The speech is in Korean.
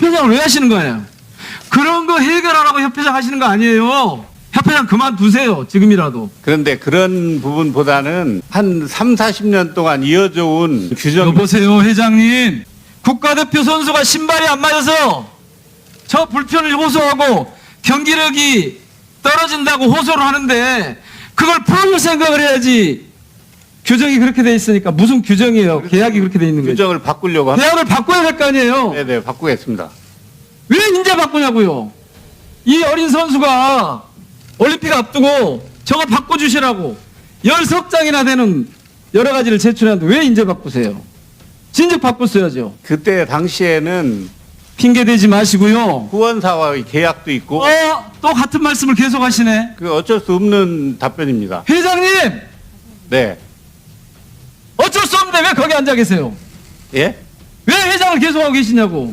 협회장을 왜 하시는 거예요? 그런 거 해결하라고 협회장 하시는 거 아니에요. 협회장 그만두세요. 지금이라도. 그런데 그런 부분보다는 한 3, 40년 동안 이어져 온 규정 여보세요, 회장님. 국가대표 선수가 신발이 안 맞아서 저 불편을 호소하고 경기력이 떨어진다고 호소를 하는데 그걸 풀어줄 생각을 해야지. 규정이 그렇게 돼 있으니까 무슨 규정이에요? 계약이 그렇게 돼 있는 거죠. 규정을 바꾸려고 합니다. 계약을 바꿔야 될 거 아니에요? 네네, 바꾸겠습니다. 왜 이제 바꾸냐고요? 이 어린 선수가 올림픽 앞두고 저거 바꿔주시라고 열 석 장이나 되는 여러 가지를 제출했는데 왜 이제 바꾸세요? 진즉 바꿨어야죠. 그때 당시에는 핑계 대지 마시고요. 후원사와의 계약도 있고 어, 또 같은 말씀을 계속 하시네. 그 어쩔 수 없는 답변입니다. 회장님, 네. 거기 앉아 계세요? 예? 왜 회장을 계속하고 계시냐고.